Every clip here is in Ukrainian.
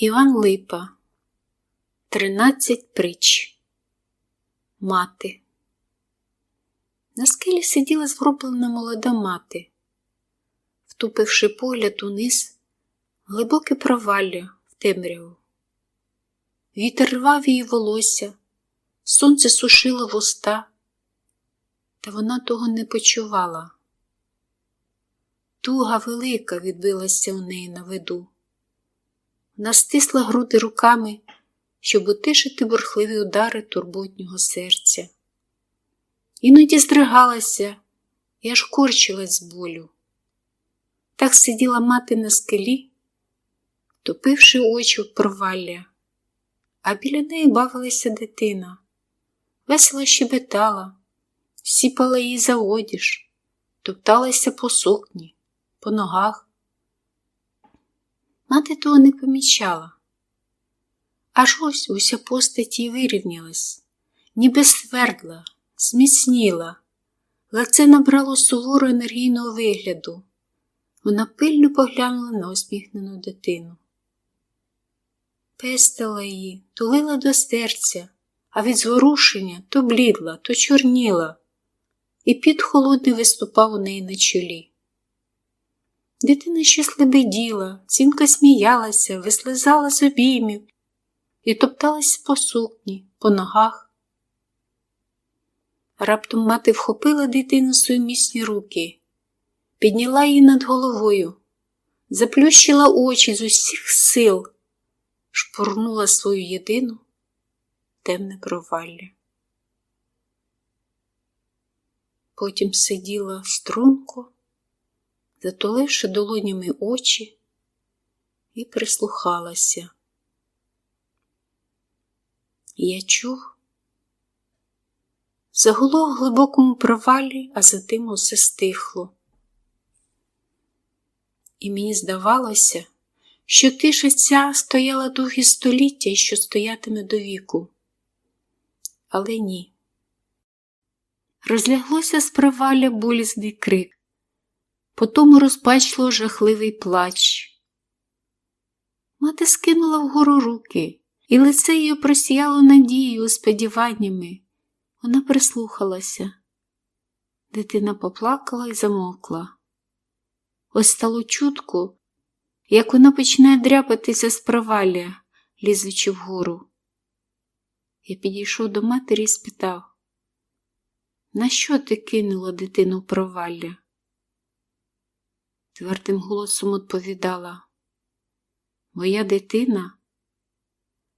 Іван Липа Тринадцять притч Мати На скелі сиділа згроблена молода мати, втупивши погляд униз, глибоке провалля в темряву. Вітер рвав її волосся, сонце сушило вуста, та вона того не почувала. Туга велика відбилася у неї на виду. Вона стисла груди руками, щоб утишити бурхливі удари турботнього серця. Іноді здригалася і аж корчилась з болю. Так сиділа мати на скелі, топивши очі в провалля, а біля неї бавилася дитина, весело щебетала, сіпала її за одіж, топталася по сукні, по ногах. Мати того не помічала. Аж ось уся постать її вирівнялась, ніби свердла, зміцніла, лице набрало суворо енергійного вигляду. Вона пильно поглянула на усміхнену дитину. Пестила її, тулила до серця, а від зворушення то блідла, то чорніла, і під холодний виступав у неї на чолі. Дитина щось лебеділа, цінка сміялася, вислизала з обіймів і топталась по сукні, по ногах. Раптом мати вхопила дитину свої міцні руки, підняла її над головою, заплющила очі з усіх сил, шпурнула свою єдину темне провалля. Потім сиділа струнко затуливши долонями очі, і прислухалася. Я чув, загуло в глибокому провалі, а за тим усе стихло. І мені здавалося, що тиша ця стояла довгі століття і що стоятиме до віку. Але ні. Розляглося з провалля болісний крик. Потому розпачло жахливий плач. Мати скинула вгору руки, і лице її просіяло надією, сподіваннями. Вона прислухалася. Дитина поплакала і замовкла. Ось стало чутко, як вона починає дряпатися з провалля, лізучи вгору. Я підійшов до матері і спитав, на що ти кинула дитину в провалля? Твердим голосом відповідала. Моя дитина,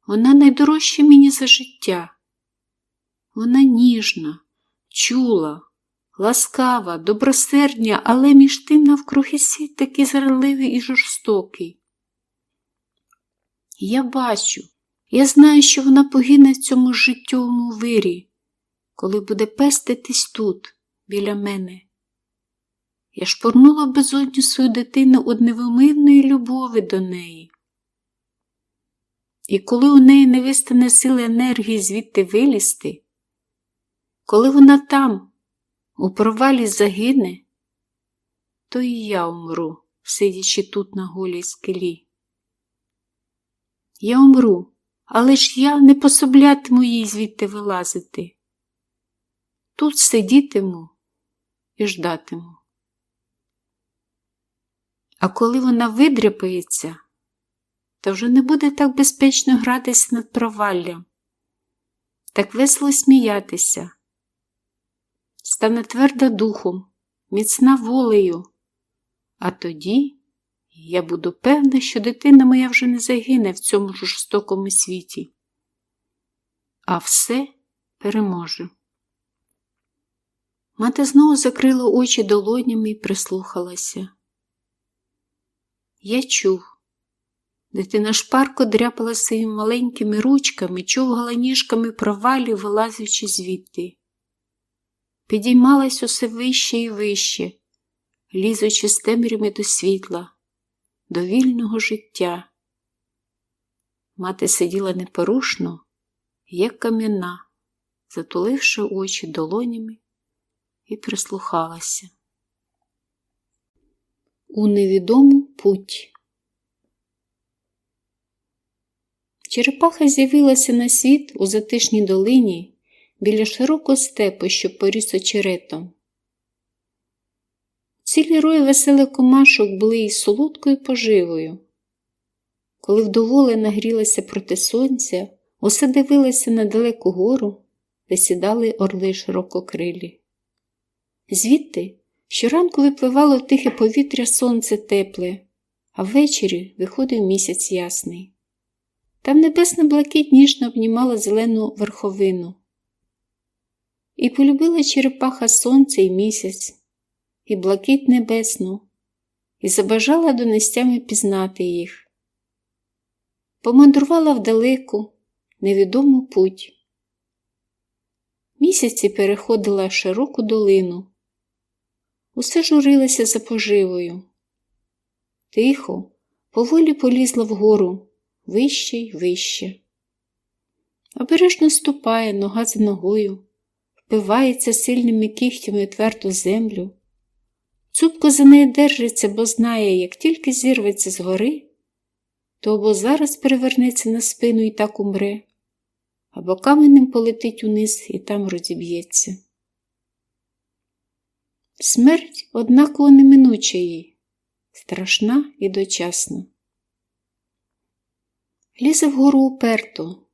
вона найдорожча мені за життя. Вона ніжна, чула, ласкава, добросердня, але між тим навкруги світ такий зрадливий і жорстокий. Я бачу, я знаю, що вона погине в цьому життєвому вирі, коли буде пеститись тут, біля мене. Я шпорнула безодню свою дитину од невимирної любові до неї. І коли у неї не вистане сили енергії звідти вилізти, коли вона там, у провалі загине, то і я умру, сидячи тут на голій скелі. Я умру, але ж я не пособлятиму їй звідти вилазити. Тут сидітиму і ждатиму. А коли вона видряпається, то вже не буде так безпечно гратися над проваллям, так весело сміятися, стане тверда духом, міцна волею, а тоді я буду певна, що дитина моя вже не загине в цьому жорстокому світі, а все переможе. Мати знову закрила очі долонями і прислухалася. Я чув. Дитина шпарко дряпала своїми маленькими ручками, човгала ніжками провалі, вилазячи звідти. Підіймалась усе вище і вище, лізучи з темрями до світла, до вільного життя. Мати сиділа непорушно, як кам'яна, затуливши очі долонями, і прислухалася у невідому путь. Черепаха з'явилася на світ у затишній долині біля широкого степу, що поріс очеретом. Цілі рої веселих комашок були із солодкою поживою. Коли вдоволе нагрілася проти сонця, усе дивилася на далеку гору, де сідали орли ширококрилі. Звідти щоранку випливало в тихе повітря сонце тепле, а ввечері виходив місяць ясний. Там небесна блакить ніжно обнімала зелену верховину. І полюбила черепаха сонце і місяць, і блакить небесну, і забажала донестями пізнати їх. Помандрувала вдалеку, невідому путь. Місяці переходила широку долину, усе журилася за поживою. Тихо, поволі полізла вгору, вище й вище. Обережно ступає нога за ногою, впивається сильними кігтями тверду землю. Цупко за нею держиться, бо знає, як тільки зірветься з гори, то або зараз перевернеться на спину і так умре, або каменем полетить униз і там розіб'ється. Смерть однаково неминуча їй, страшна і дочасна. Лізе вгору уперто,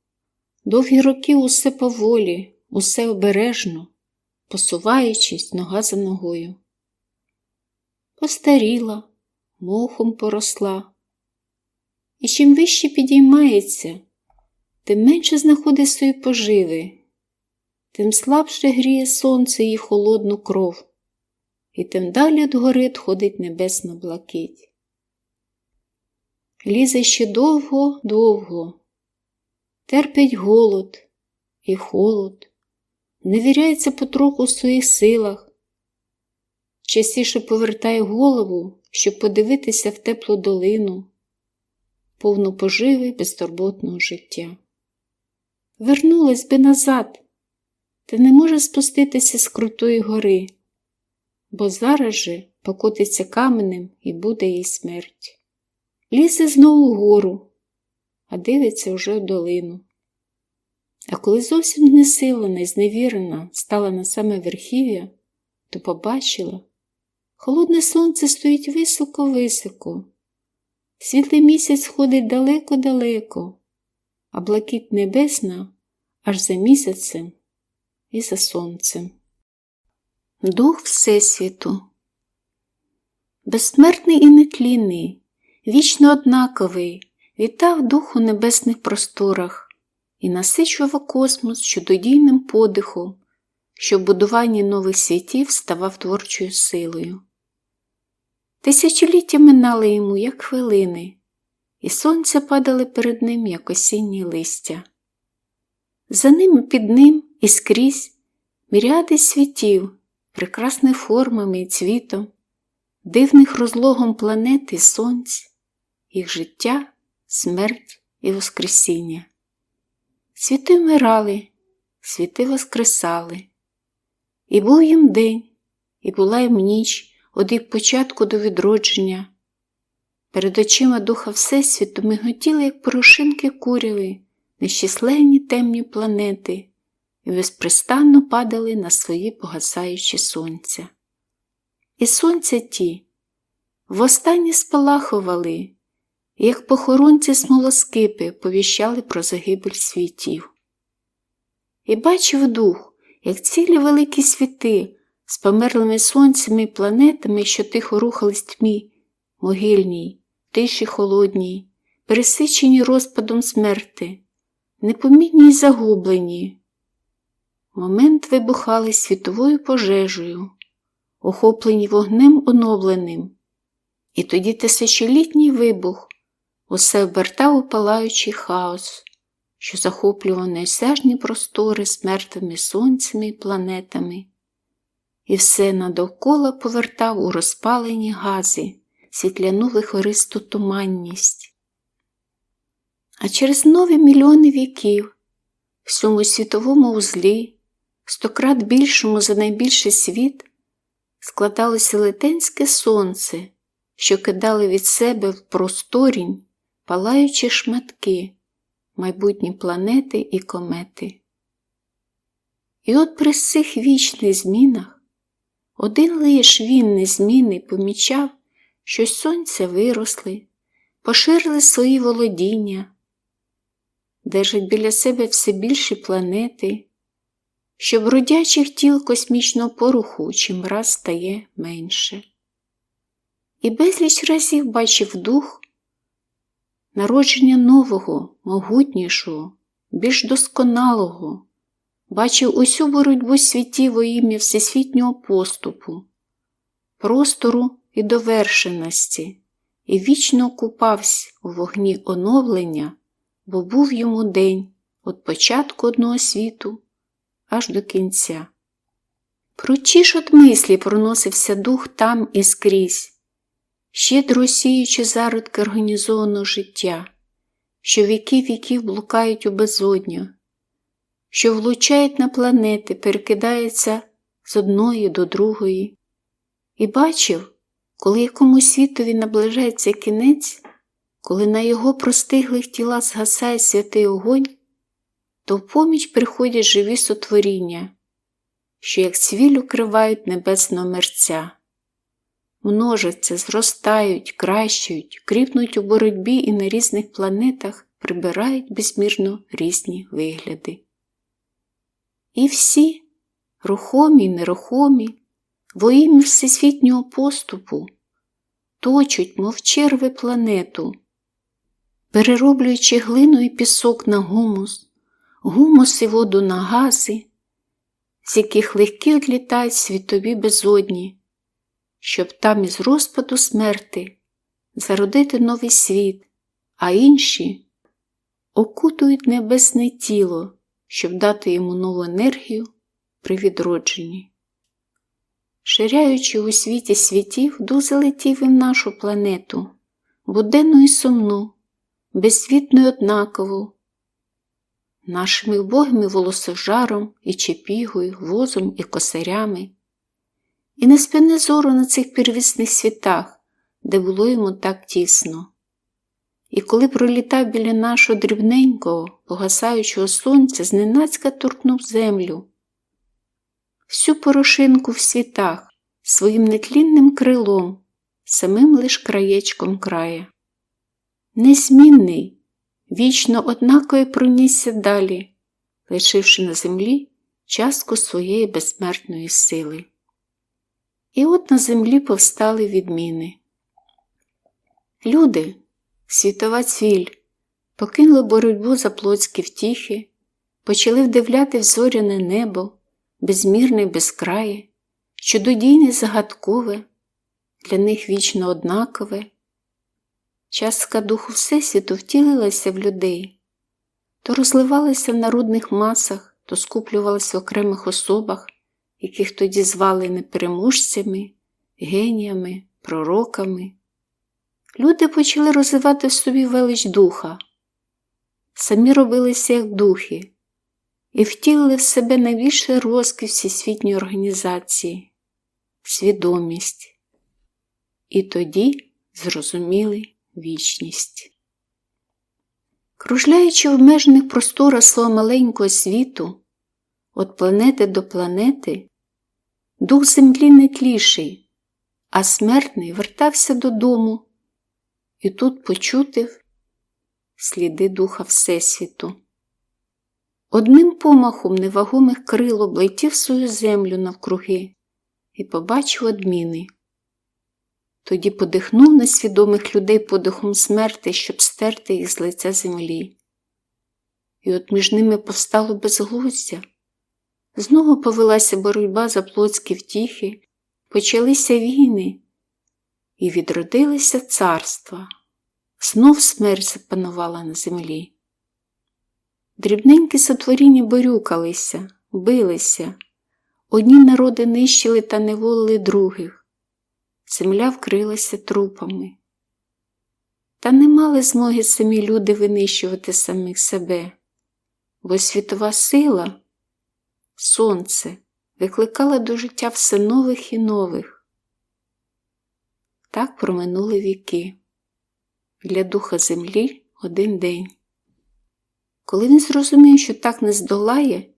довгі роки усе поволі, усе обережно, посуваючись нога за ногою. Постаріла, мохом поросла, і чим вище підіймається, тим менше знаходить свої поживи, тим слабше гріє сонце її холодну кров, і тим далі від гори ходить небесна блакить. Лізе ще довго, довго, терпить голод і холод, не віряється потроху в своїх силах, частіше повертає голову, щоб подивитися в теплу долину, повну поживи безтурботного життя. Вернулась би назад, та не може спуститися з крутої гори, бо зараз же покотиться каменем і буде їй смерть. Лізе знову вгору, а дивиться вже в долину. А коли зовсім знесилена і зневірена стала на саме верхів'я, то побачила, холодне сонце стоїть високо-високо, світлий місяць ходить далеко-далеко, а блакить небесна аж за місяцем і за сонцем. Дух Всесвіту, безсмертний і нетлінний, вічно однаковий, вітав дух у небесних просторах і насичував космос чудодійним подихом, що в будуванні нових світів ставав творчою силою. Тисячоліття минали йому, як хвилини, і сонця падали перед ним, як осінні листя. За ним і під ним і скрізь міріади світів, прекрасних формами і цвітом, дивних розлогом планет і сонць, їх життя, смерть і Воскресіння. Світи вмирали, світи воскресали, і був їм день, і була їм ніч від їх початку до відродження. Перед очима духа Всесвіту миготіли, як порошинки куряви, нещисленні темні планети безпрестанно падали на свої погасаючі сонця. І сонця ті востаннє спалахували, як похоронці смолоскипи повіщали про загибель світів. І бачив дух, як цілі великі світи з померлими сонцями і планетами, що тихо рухались тьмі, могильній, тиші холодній, пересичені розпадом смерти, непомітні й загублені. Момент вибухали світовою пожежею, охоплені вогнем оновленим, і тоді тисячолітній вибух усе обертав у палаючий хаос, що захоплював неосяжні простори з мертвими сонцями і планетами, і все надовкола повертав у розпалені гази, світляну вихористу туманність. А через нові мільйони віків, в цьому світовому узлі, стократ більшому за найбільший світ, складалося летенське сонце, що кидали від себе в просторінь палаючі шматки, майбутні планети і комети. І от при цих вічних змінах один лиш він незмінний помічав, що сонця виросли, поширили свої володіння, держать біля себе все більші планети, що бродячих тіл космічного поруху чим раз стає менше. І безліч разів бачив дух народження нового, могутнішого, більш досконалого, бачив усю боротьбу світів во ім'я всесвітнього поступу, простору і довершеності, і вічно купався у вогні оновлення, бо був йому день від початку одного світу аж до кінця. Прочіж от мислі проносився дух там і скрізь, щедро сіючи зародки організованого життя, що віки віків блукають у безодню, що влучають на планети, перекидаються з одної до другої, і бачив, коли якомусь світові наближається кінець, коли на його простиглих тілах згасає святий огонь, то в поміч приходять живі сотворіння, що як цвіль укривають небесного мерця, множаться, зростають, кращують, кріпнуть у боротьбі і на різних планетах прибирають безмірно різні вигляди. І всі, рухомі й нерухомі, во ім'я всесвітнього поступу, точуть, мов черви планету, перероблюючи глину і пісок на гумус, гумус і воду на гази, з яких легкі одлітають світові безодні, щоб там із розпаду смерти зародити новий світ, а інші окутують небесне тіло, щоб дати йому нову енергію при відродженні. Ширяючи у світі світів, дух залетів і в нашу планету, буденну і сумну, безсвітну й однакову, нашими вбогими волосожаром і чепігою, возом і косарями, і не спини зору на цих первісних світах, де було йому так тісно. І коли пролітав біля нашого дрібненького, погасаючого сонця, зненацька торкнув землю, всю порошинку в світах своїм нетлінним крилом, самим лиш краєчком края. Незмінний, вічно однаково пронісся далі, лишивши на землі частку своєї безсмертної сили. І от на землі повстали відміни. Люди, світова цвіль, покинули боротьбу за плотські втіхи, почали вдивляти в зоряне небо, безмірне безкрає, чудодійне загадкове, для них вічно однакове. Частка духу Всесвіту втілилася в людей, то розливалася в народних масах, то скуплювалася в окремих особах, яких тоді звали непереможцями, геніями, пророками. Люди почали розвивати в собі велич духа, самі робилися як духи і втілили в себе найбільший розквіт всесвітньої організації, свідомість. І тоді зрозуміли вічність. Кружляючи в обмежених просторах свого маленького світу, від планети до планети, дух землі не тліший, а смертний вертався додому і тут почутив сліди духа Всесвіту. Одним помахом невагомих крил облетів свою землю навкруги і побачив одміни. Тоді подихнув несвідомих людей подихом смерти, щоб стерти їх з лиця землі. І от між ними повстало безглуздя. Знову повелася боротьба за плотські втіхи, почалися війни, і відродилися царства. Знов смерть запанувала на землі. Дрібненькі сотворіння борюкалися, билися, одні народи нищили та неволили других, земля вкрилася трупами. Та не мали змоги самі люди винищувати самих себе, бо світова сила, сонце, викликала до життя все нових і нових. Так проминули віки. Для духа землі один день. Коли він зрозумів, що так не здолає,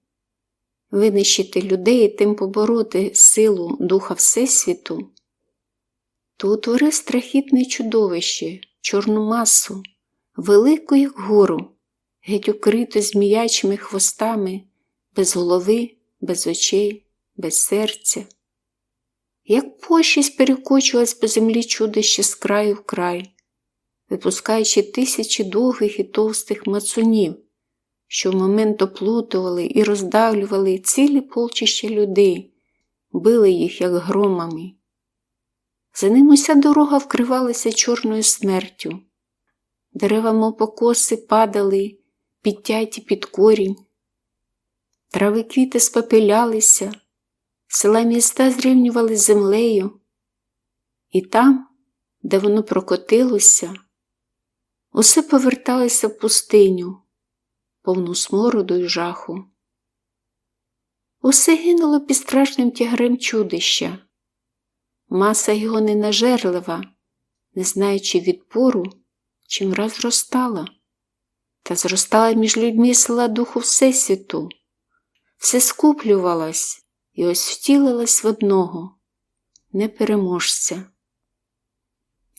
винищити людей і тим побороти силу Духа Всесвіту, то утворив страхітне чудовище, чорну масу, велику, як гору, геть укриту зміячими хвостами, без голови, без очей, без серця. Як пощість перекочувалась по землі чудище з краю в край, випускаючи тисячі довгих і товстих мацунів, що в момент оплутували і роздавлювали цілі полчища людей, били їх, як громами. За ним уся дорога вкривалася чорною смертю. Дерева, мов покоси, падали, підтяті під корінь. Трави квіти спопилялися, села міста зрівнювали з землею, і там, де воно прокотилося, усе поверталося в пустиню, повну смороду й жаху. Усе гинуло під страшним тягарем чудища. Маса його ненажерлива, не знаючи відпору, чим раз зростала, та зростала між людьми села духу Всесвіту, все скуплювалась і ось втілилась в одного непереможця.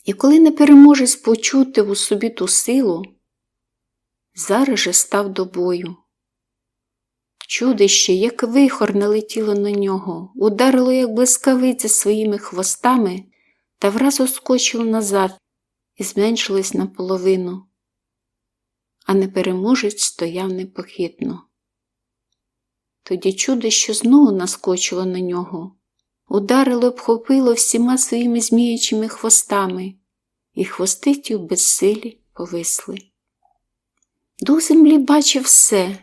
І коли непереможець почутив у собі ту силу, зараз же став до бою. Чудище, як вихор налетіло на нього, ударило, як блискавиця своїми хвостами та враз оскочило назад і зменшилось наполовину, а непереможець стояв непохитно. Тоді чудище знову наскочило на нього, ударило, обхопило всіма своїми зміючими хвостами, і хвости безсилі повисли. Дух землі бачив все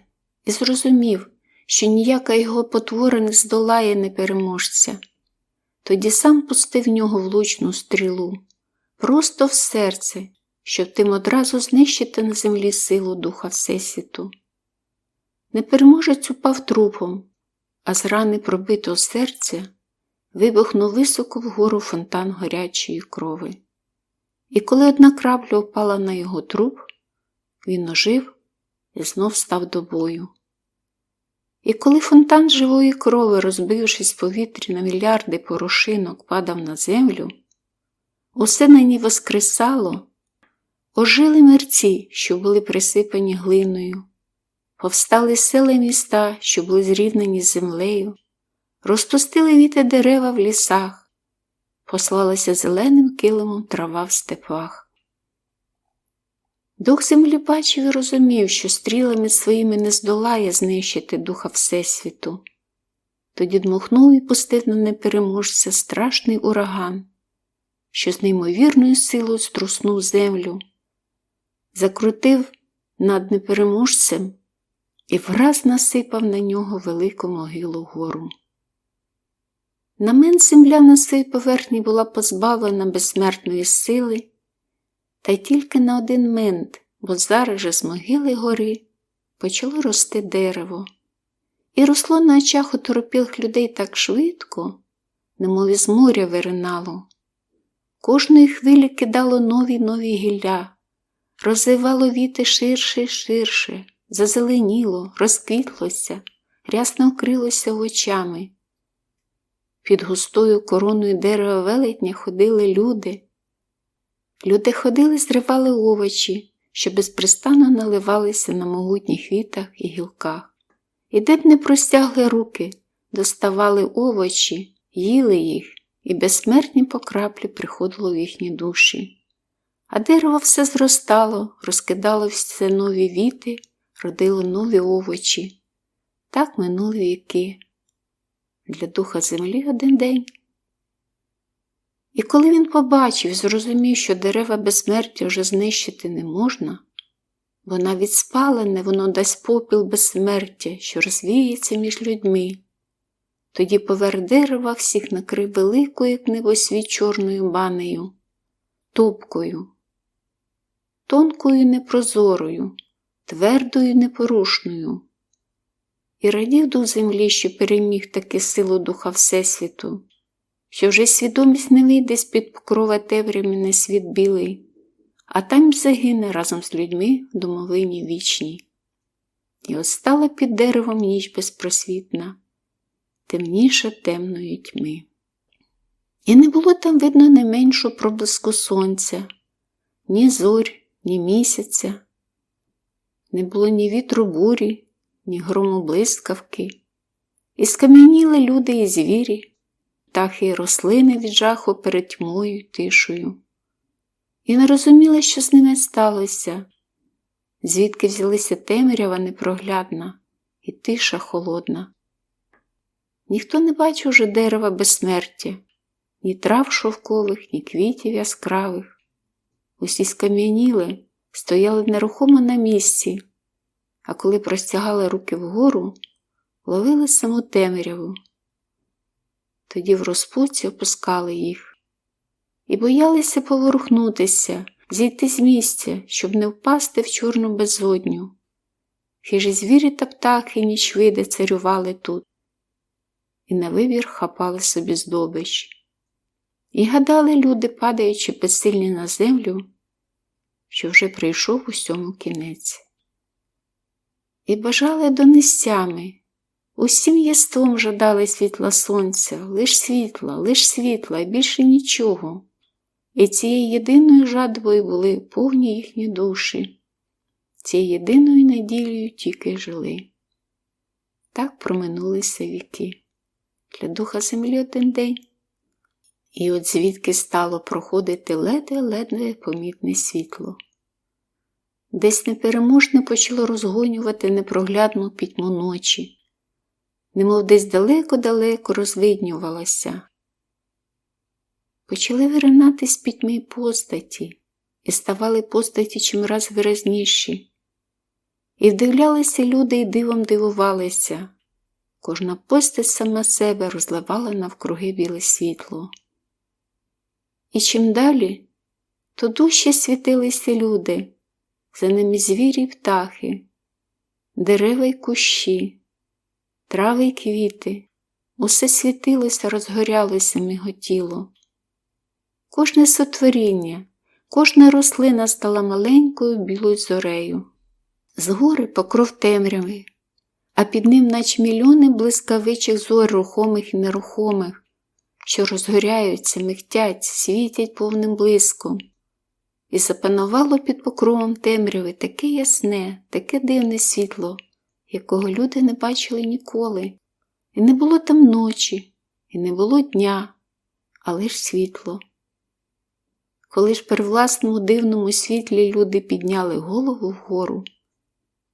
і зрозумів, що ніяка його потвора не здолає непереможця. Тоді сам пустив в нього влучну стрілу, просто в серце, щоб тим одразу знищити на землі силу Духа Всесвіту. Непереможець упав трупом, а з рани пробитого серця вибухнув високо вгору фонтан гарячої крови. І коли одна крапля впала на його труп, він ожив і знов став до бою. І коли фонтан живої крови, розбившись в повітрі на мільярди порошинок, падав на землю, усе на ній воскресало, ожили мерці, що були присипані глиною, повстали села міста, що були зрівнені з землею, розпустили віти дерева в лісах, послалася зеленим килимом трава в степах. Дух землі бачив і розумів, що стрілами своїми не здолає знищити духа Всесвіту. Тоді дмухнув і пустив на непереможця страшний ураган, що з неймовірною силою струснув землю, закрутив над непереможцем і враз насипав на нього велику могилу гору. Намен земля на своїй поверхні була позбавлена безсмертної сили та й тільки на один мент, бо зараз же з могили гори почало рости дерево, і росло на очах оторопілих людей так швидко, немов із моря виринало. Кожної хвилі кидало нові нові гілля, розвивало віти ширше й ширше, зазеленіло, розквітлося, рясно вкрилося очами. Під густою короною дерева велетня ходили люди. Люди ходили, зривали овочі, що безпрестанно наливалися на могутніх вітах і гілках. І де б не простягли руки, доставали овочі, їли їх, і безсмертні по краплі приходило в їхні душі. А дерево все зростало, розкидало все нові віти, родило нові овочі. Так минули віки. Для духа землі один день. І коли він побачив, зрозумів, що дерева безсмертя вже знищити не можна, бо навіть спалене воно дасть попіл безсмертя, що розвіється між людьми. Тоді поверх дерева всіх накрив великою, як небосвіт чорною банею, топкою, тонкою непрозорою, твердою непорушною. І радів дух землі, що переміг таки силу Духа Всесвіту що вже свідомість не вийде з-під покрова темряви на світ білий, а там загине разом з людьми в домовині вічній. і остала під деревом ніч безпросвітна, темніша темної тьми. І не було там видно не меншу проблиску сонця, ні зорь, ні місяця, не було ні вітру бурі, ні грому блискавки, і скам'яніли люди і звірі, птахи і рослини від жаху перед тьмою й тишою. І не розуміла, що з ними сталося, звідки взялися темрява непроглядна і тиша холодна. Ніхто не бачив уже дерева безсмертя, ні трав шовкових, ні квітів яскравих. Усі скам'яніли, стояли нерухомо на місці, а коли простягали руки вгору, ловили саму темряву. Тоді в розпуці опускали їх і боялися поворухнутися, зійти з місця, щоб не впасти в чорну безодню. Хижі звірі та птахи ніч види царювали тут, і на вибір хапали собі здобич. І гадали люди, падаючи безсильні на землю, що вже прийшов усьому кінець. І бажали донестями, усім єством жадали світла сонця, лиш світла, лиш світла, більше нічого. І цією єдиною жадбою були повні їхні душі, цією єдиною надією тільки жили. Так проминулися віки. Для духа землі один день. І от звідки стало проходити ледве-ледве помітне світло. Десь непереможне почало розгонювати непроглядну пітьму ночі, немов десь далеко-далеко розвиднювалася. Почали виринати з пітьми постаті, і ставали постаті чимраз виразніші. І вдивлялися люди і дивом дивувалися. Кожна постать сама себе розливала навкруги біле світло. І чим далі, то дужче світилися люди, за ними звірі й птахи, дерева й кущі, трави й квіти, усе світилося, розгорялося миготіло. Кожне сотворіння, кожна рослина стала маленькою білою зорею. Згори покров темряви, а під ним, наче мільйони блискавичих зор рухомих і нерухомих, що розгоряються, михтять, світять повним блиском. І запанувало під покровом темряви таке ясне, таке дивне світло, якого люди не бачили ніколи. І не було там ночі, і не було дня, а лиш світло. Коли ж при власному дивному світлі люди підняли голову вгору,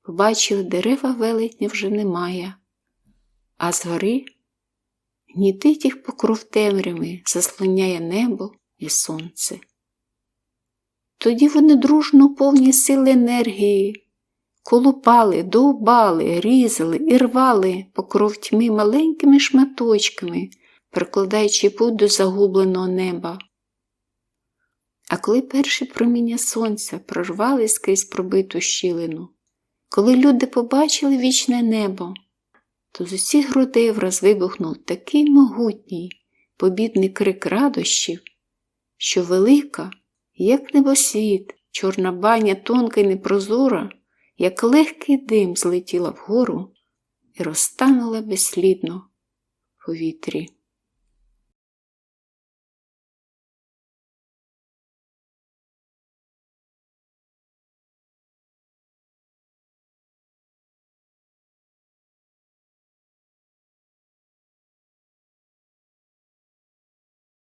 побачили, дерева велетня вже немає, а згори гнітить їх покров темрями, заслоняє небо і сонце. Тоді вони дружно повні сили енергії, колупали, довбали, різали і рвали покров тьми маленькими шматочками, прикладаючи путь до загубленого неба. А коли перші проміння сонця прорвались крізь пробиту щілину, коли люди побачили вічне небо, то з усіх грудей враз вибухнув такий могутній, побідний крик радощів, що велика, як небосвіт, чорна баня тонка й непрозора, як легкий дим злетіла вгору і розтанула безслідно в повітрі.